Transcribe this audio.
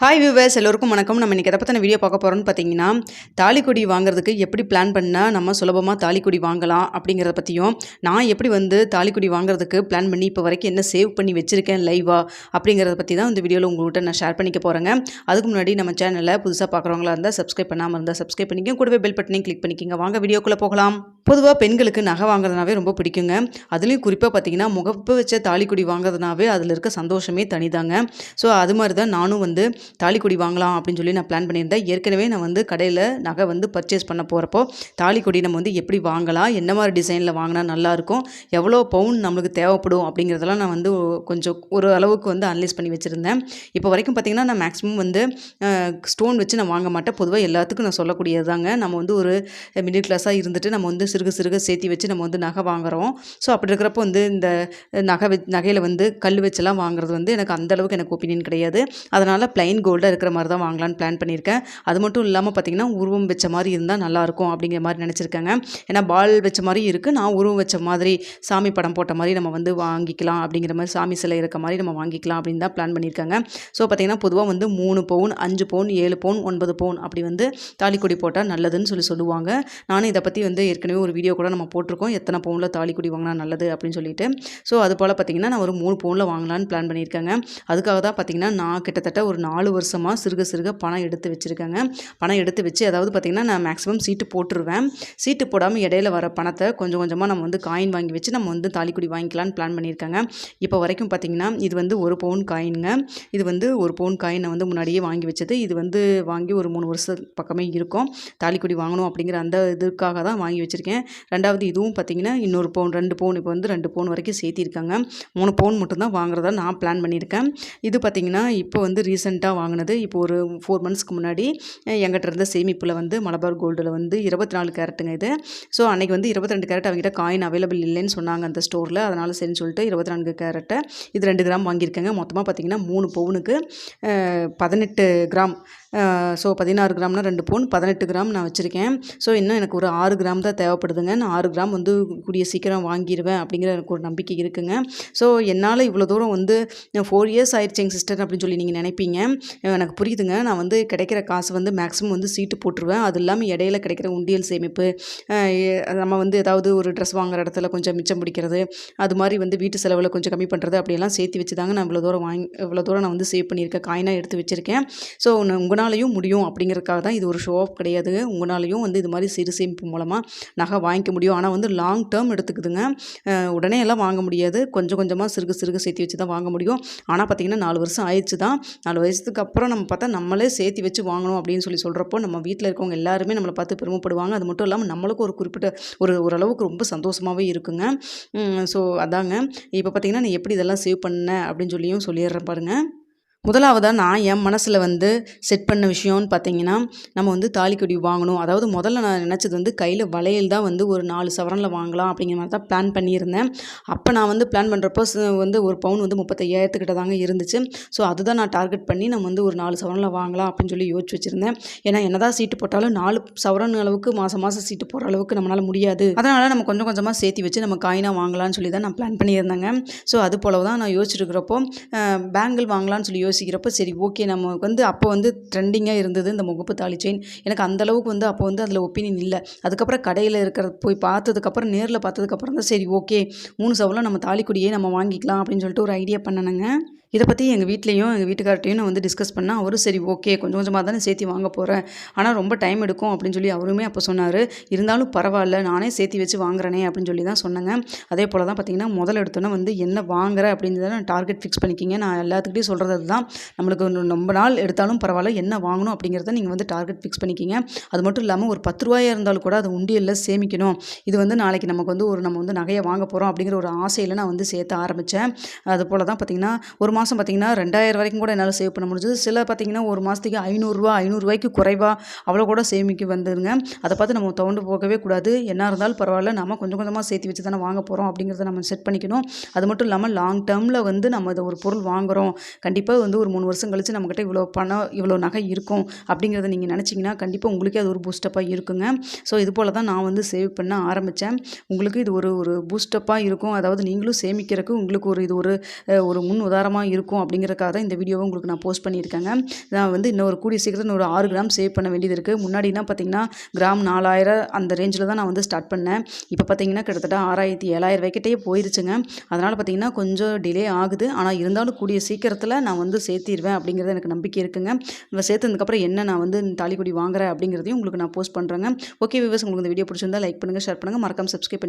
Hi viewers எல்லோருக்கும் வணக்கம். நம்ம இன்றைக்கி எதை பற்றின வீடியோ பார்க்க போகிறோம்னு பார்த்தீங்கன்னா தாலிக்கொடி வாங்குறதுக்கு எப்படி பிளான் பண்ணால் நம்ம சுலபமாக தாலிக்கொடி வாங்கலாம் அப்படிங்கிறத பற்றியும் நான் எப்படி வந்து தாலிக்கொடி வாங்குறதுக்கு பிளான் பண்ணி இப்போ வரைக்கும் என்ன சேவ் பண்ணி வச்சுருக்கேன் லைவாக அப்படிங்கிறத பற்றி தான் இந்த வீடியோவில் உங்கள்கிட்ட நான் ஷேர் பண்ணிக்க போகிறேங்க அதுக்கு முன்னாடி நம்ம சேனலில் புதுசாக பார்க்குறவங்களா இருந்தால் சப்ஸ்கிரைப் பண்ணாமல் இருந்தால் சப்ஸ்கிரைப் பண்ணிக்கோங்க. கூடவே பெல் பட்டனையும் கிளிக் பண்ணிக்கோங்க. வாங்க வீடியோக்குள்ளே போகலாம். பொதுவாக பெண்களுக்கு நகை வாங்குறதுனாவே ரொம்ப பிடிக்குங்க. அதுலேயும் குறிப்பாக பார்த்தீங்கன்னா முகப்பு வச்ச தாலிக்கொடி வாங்குறதுனாவே அதில் இருக்க சந்தோஷமே தனிதாங்க. ஸோ அது மாதிரி தான் நானும் வந்து தாலிக்கொடி வாங்கலாம் அப்படின்னு சொல்லி நான் பிளான் பண்ணியிருந்தேன். ஏற்கனவே நான் வந்து கடையில் நகை வந்து பர்ச்சேஸ் பண்ண போகிறப்போ தாலிக்கொடி நம்ம வந்து எப்படி வாங்கலாம் என்ன மாதிரி டிசைனில் வாங்கினா நல்லாயிருக்கும் எவ்வளோ பவுன் நம்மளுக்கு தேவைப்படும் அப்படிங்கிறதெல்லாம் நான் வந்து கொஞ்சம் ஒரு அளவுக்கு வந்து அனலைஸ் பண்ணி வச்சுருந்தேன். இப்போ வரைக்கும் பார்த்திங்கன்னா நான் மேக்ஸிமம் வந்து ஸ்டோன் வச்சு நான் வாங்க மாட்டேன். பொதுவாக எல்லாத்துக்கும் நான் சொல்லக்கூடியது தாங்க நம்ம வந்து ஒரு மிடில் கிளாஸாக இருந்துட்டு நம்ம வந்து சிறுக சிறுக சேர்த்தி வச்சு நம்ம வந்து நகை வாங்குறோம். ஸோ அப்படி இருக்கிறப்போ வந்து இந்த நகை வச் நகையில் வந்து கல் வச்செல்லாம் வாங்குறது வந்து எனக்கு அந்த அளவுக்கு எனக்கு ஒப்பீனியன் கிடையாது. அதனால் ப்ளைன் கோல்டாக இருக்கிற மாதிரி தான் வாங்கலான்னு பிளான் பண்ணியிருக்கேன். அது மட்டும் இல்லாமல் பார்த்திங்கன்னா உருவம் வச்ச மாதிரி இருந்தால் நல்லாயிருக்கும் அப்படிங்கிற மாதிரி நினச்சிருக்காங்க. ஏன்னா பால் வச்ச மாதிரி இருக்குது நான் உருவம் வச்ச மாதிரி சாமி படம் போட்ட மாதிரி நம்ம வந்து வாங்கிக்கலாம் அப்படிங்கிற மாதிரி சாமி சிலை இருக்க மாதிரி நம்ம வாங்கிக்கலாம் அப்படின்னு தான் பிளான் பண்ணியிருக்காங்க. ஸோ பார்த்திங்கன்னா பொதுவாக வந்து மூணு பவுன் அஞ்சு பவுன் ஏழு பவுன் ஒன்பது பவுன் அப்படி வந்து தாலிக்கொடி போட்டால் நல்லதுன்னு சொல்லி சொல்லுவாங்க. நானும் இதை பற்றி வந்து ஏற்கனவே ஒரு வீடியோ கூட நம்ம போட்டிருக்கோம். எத்தனை பவுனில் தாலிக்குடி வாங்கினா நல்லது அப்படின்னு சொல்லிட்டு. ஸோ அது போல் பார்த்திங்கன்னா நான் ஒரு மூணு பவுனில் வாங்கலான்னு பிளான் பண்ணியிருக்கேங்க. அதுக்காக தான் பார்த்திங்கன்னா நான் கிட்டத்தட்ட ஒரு நாலு வருஷமாக சிறுக சிறுக பணம் எடுத்து வச்சுருக்கேங்க. பணம் எடுத்து வச்சு அதாவது பார்த்திங்கன்னா நான் மேக்ஸிமம் சீட்டு போட்டுருவேன். சீட்டு போடாமல் இடையில வர பணத்தை கொஞ்சம் கொஞ்சமாக நம்ம வந்து காயின் வாங்கி வச்சு நம்ம வந்து தாலிக்குடி வாங்கிக்கலான்னு பிளான் பண்ணியிருக்காங்க. இப்போ வரைக்கும் பார்த்திங்கன்னா இது வந்து ஒரு பவுன் காயினுங்க இது வந்து ஒரு பவுன் காயினை வந்து முன்னாடியே வாங்கி வச்சது. இது வந்து வாங்கி ஒரு மூணு வருஷம் பக்கமே இருக்கும். தாலிக்குடி வாங்கணும் அப்படிங்கிற அந்த இதுக்காக தான் வாங்கி வச்சுருக்கேன். ரெண்டாவது இதுவும் பார்த்திங்கன்னா இன்னொரு பவுன் ரெண்டு பவுன் இப்போ வந்து ரெண்டு பவுன் வரைக்கும் சேர்த்திருக்காங்க. மூணு பவுன் மட்டும்தான் வாங்குறதா நான் பிளான் பண்ணியிருக்கேன். இது பார்த்திங்கன்னா இப்போ வந்து ரீசெண்டாக வாங்கினது. இப்போ ஒரு ஃபோர் மந்த்ஸ்க்கு முன்னாடி எங்கிட்ட இருந்த சேமிப்பில் வந்து மலபார் கோல்டில் வந்து இருபத்தி நாலு கேரட்டுங்க இது. ஸோ அன்றைக்கி வந்து இருபத்தி ரெண்டு கேரட் அவங்ககிட்ட காயின் அவைலபிள் இல்லைன்னு சொன்னாங்க அந்த ஸ்டோரில் அதனால் சரின்னு சொல்லிட்டு இருபத்தி நான்கு கேரட்டை இது ரெண்டு கிராம் வாங்கியிருக்கேங்க. மொத்தமாக பார்த்திங்கன்னா மூணு பவுனுக்கு பதினெட்டு கிராம். ஸோ பதினாறு கிராம்னா ரெண்டு பவுன் பதினெட்டு கிராம் நான் வச்சுருக்கேன். ஸோ இன்னும் எனக்கு ஒரு ஆறு கிராம் தான் தேவைப்படுதுங்க நான் ஆறு கிராம் வந்து கூடிய சீக்கிரம் வாங்கிடுவேன் அப்படிங்கிற எனக்கு ஒரு நம்பிக்கை இருக்குங்க. ஸோ என்னால் இவ்வளோ தூரம் வந்து ஃபோர் இயர்ஸ் ஆயிடுச்சு சிஸ்டர் அப்படின்னு சொல்லி நீங்கள் நினைப்பீங்க. எனக்கு புரியுதுங்க. நான் வந்து கிடைக்கிற காசு வந்து மேக்ஸிமம் வந்து சீட்டு போட்டுருவேன். அது இல்லாமல் இடையில கிடைக்கிற உண்டியல் சேமிப்பு நம்ம வந்து ஏதாவது ஒரு ட்ரெஸ் வாங்குற இடத்துல கொஞ்சம் மிச்சம் பிடிக்கிறது அது மாதிரி வந்து வீட்டு செலவில் கொஞ்சம் கம்மி பண்ணுறது அப்படியெல்லாம் சேர்த்து வச்சு தாங்க நான் இவ்வளோ தூரம் வாங்கி இவ்வளோ தூரம் நான் வந்து சேவ் பண்ணியிருக்கேன் காயினாக எடுத்து வச்சுருக்கேன். ஸோ உங்களாலையும் முடியும் அப்படிங்கிறதுக்காக தான் இது ஒரு ஷோ ஆஃப் கிடையாது உங்களாலையும் வந்து இது மாதிரி சிறு சேமிப்பு மூலமாக நகை வாங்கிக்க முடியும். ஆனால் வந்து லாங் டேர்ம் எடுத்துக்குதுங்க. உடனே எல்லாம் வாங்க முடியாது. கொஞ்சம் கொஞ்சமாக சிறுக சிறுக சேர்த்து வச்சு தான் வாங்க முடியும். ஆனால் பார்த்திங்கன்னா நாலு வருஷம் ஆயிடுச்சு தான். நாலு வருஷத்துக்கு அப்புறம் நம்ம பார்த்தா நம்மளே சேர்த்து வச்சு வாங்கணும் அப்படின்னு சொல்லி சொல்கிறப்போ நம்ம வீட்டில் இருக்கவங்க எல்லாருமே நம்மளை பார்த்து பெருமைப்படுவாங்க. அது மட்டும் இல்லாமல் நம்மளுக்கும் ஒரு குறிப்பிட்ட ஒரு ஓரளவுக்கு ரொம்ப சந்தோஷமாகவே இருக்குங்க. ஸோ அதாங்க. இப்போ பார்த்திங்கன்னா நீ எப்படி இதெல்லாம் சேவ் பண்ண அப்படின்னு சொல்லியும் சொல்லிடுறேன் பாருங்கள் முதலாவதாக நான் என் மனசில் வந்து செட் பண்ண விஷயம்னு பார்த்தீங்கன்னா நம்ம வந்து தாலிக்கொடி வாங்கணும். அதாவது முதல்ல நான் நினச்சது வந்து கையில் வளையல் தான் வந்து ஒரு நாலு சவரனில் வாங்கலாம் அப்படிங்கிற மாதிரி தான் பிளான் பண்ணியிருந்தேன். அப்போ நான் வந்து பிளான் பண்ணுறப்போ வந்து ஒரு பவுன் வந்து முப்பத்தையாயிரத்துக்கிட்ட தாங்க இருந்துச்சு. ஸோ அதுதான் நான் டார்கெட் பண்ணி நம்ம வந்து ஒரு நாலு சவரனில் வாங்கலாம் அப்படின்னு சொல்லி யோசிச்சு வச்சுருந்தேன். ஏன்னா என்னதான் சீட்டு போட்டாலும் நாலு சவரன் அளவுக்கு மாதம் மாதம் சீட்டு போடுற அளவுக்கு நம்மளால் முடியாது. அதனால் நம்ம கொஞ்சம் கொஞ்சமாக சேர்த்து வச்சு நம்ம காயினாக வாங்கலாம்னு சொல்லி தான் நான் பிளான் பண்ணியிருந்தேங்க. ஸோ அது போல தான் நான் யோசிச்சுருக்கிறப்போ பேங்கிள் வாங்கலாம்னு சொல்லி யோசிச்சு யோசிக்கிறப்போ சரி ஓகே நம்ம வந்து அப்போ வந்து ட்ரெண்டிங்காக இருந்தது இந்த முகப்பு தாலி செயின் எனக்கு அந்தளவுக்கு வந்து அப்போ வந்து அதில் ஒப்பீனியன் இல்லை. அதுக்கப்புறம் கடையில் இருக்கிற போய் பார்த்ததுக்கப்புறம் நேரில் பார்த்ததுக்கப்புறம் தான் சரி ஓகே மூணு சவலம் நம்ம தாலிக்குடியே நம்ம வாங்கிக்கலாம் அப்படின்னு சொல்லிட்டு ஒரு ஐடியா பண்ணணுங்க இதை பற்றி எங்கள் வீட்லேயும் எங்கள் வீட்டுக்கார்ட்டையும் நான் வந்து டிஸ்கஸ் பண்ணால் அவரும் சரி ஓகே கொஞ்சம் கொஞ்சமாக தானே சேர்த்து வாங்க போகிறேன் ஆனால் ரொம்ப டைம் எடுக்கும் அப்படின்னு சொல்லி அவருமே அப்போ சொன்னார். இருந்தாலும் பரவாயில்ல நானே சேர்த்து வச்சு வாங்குறேனே அப்படின்னு சொல்லி தான் சொன்னாங்க. அதே போல் தான் பார்த்தீங்கன்னா முதல் எடுத்தோன்னா வந்து என்ன வாங்குற அப்படின்றத நான் டார்கெட் ஃபிக்ஸ் பண்ணிக்கிங்க. நான் எல்லாத்துக்கிட்டையும் சொல்கிறது தான் நம்மளுக்கு ரொம்ப நாள் எடுத்தாலும் பரவாயில்ல என்ன வாங்கணும் அப்படிங்கிறத நீங்கள் வந்து டார்கெட் ஃபிக்ஸ் பண்ணிக்கிங்க. அது மட்டும் இல்லாமல் ஒரு பத்து ரூபாயாக இருந்தாலும் கூட அது உண்டியலில் சேமிக்கணும். இது வந்து நாளைக்கு நமக்கு வந்து ஒரு நம்ம வந்து நகையை வாங்க போகிறோம் அப்படிங்கிற ஒரு ஆசையில் நான் வந்து சேர்த்து ஆரம்பித்தேன் அது போல் தான் பார்த்திங்கன்னா ஒரு மாதம் மாதம் பார்த்திங்கன்னா ரெண்டாயிரம் வரைக்கும் கூட என்னால் சேவ் பண்ண முடிஞ்சது. சில பார்த்திங்கன்னா ஒரு மாதத்துக்கு ஐநூறுரூவா ஐநூறுரூவாய்க்கு குறைவாக அவ்வளோ கூட சேமிக்க வந்துருங்க. அதை பார்த்து நம்ம தோண்டு போகவே கூடாது. என்ன இருந்தாலும் பரவாயில்ல நம்ம கொஞ்சம் கொஞ்சமாக சேர்த்து வச்சு தானே வாங்க போகிறோம் அப்படிங்கிறத நம்ம செட் பண்ணிக்கணும். அது மட்டும் இல்லாமல் லாங் டேர்மில் வந்து நம்ம இதை ஒரு பொருள் வாங்குகிறோம் கண்டிப்பாக வந்து ஒரு மூணு வருஷம் கழித்து நம்மக்கிட்ட இவ்வளோ பணம் இவ்வளோ நகை இருக்கும் அப்படிங்கிறத நீங்கள் நினச்சிங்கன்னா கண்டிப்பாக உங்களுக்கே அது ஒரு பூஸ்டப்பாக இருக்குங்க. ஸோ இது போல் தான் நான் வந்து சேவ் பண்ண ஆரம்பித்தேன் உங்களுக்கு இது ஒரு ஒரு பூஸ்டப்பாக இருக்கும். அதாவது நீங்களும் சேமிக்கிறதுக்கு உங்களுக்கு ஒரு இது ஒரு ஒரு முன் உதாரணமாக இருக்கும் அப்படிங்கிறதுக்காக தான் இந்த வீடியோவை உங்களுக்கு நான் போஸ்ட் பண்ணியிருக்கேங்க. நான் வந்து இன்னொரு கூடிய சீக்கிரத்தில் ஒரு ஆறு கிராம் சேவ் பண்ண வேண்டியது இருக்குது முன்னாடினா பார்த்தீங்கன்னா கிராம் நாலாயிரம் அந்த ரேஞ்சில் தான் நான் வந்து ஸ்டார்ட் பண்ணேன். இப்போ பார்த்தீங்கன்னா கிட்டத்தட்ட ஆறாயிரத்தி ஏழாயிரம் வைக்கிட்டே போயிருச்சுங்க. அதனால் பார்த்தீங்கன்னா கொஞ்சம் டிலே ஆகுது. ஆனால் இருந்தாலும் கூடிய சீக்கிரத்தில் நான் வந்து சேர்த்திடுவேன் அப்படிங்கிறது எனக்கு நம்பிக்கை இருக்குங்க. நம்ம சேர்த்ததுக்கப்புறம் என்ன நான் வந்து தாலிக்குடி வாங்குறேன் அப்படிங்கிறதையும் உங்களுக்கு நான் போஸ்ட் பண்ணுறேங்க ஓகே விவசாயம் உங்களுக்கு இந்த வீடியோ பிடிச்சிருந்தா லைக் பண்ணுங்கள் ஷேர் பண்ணுங்கள் மறக்காமல் சப்ஸ்கிரைப் பண்ணி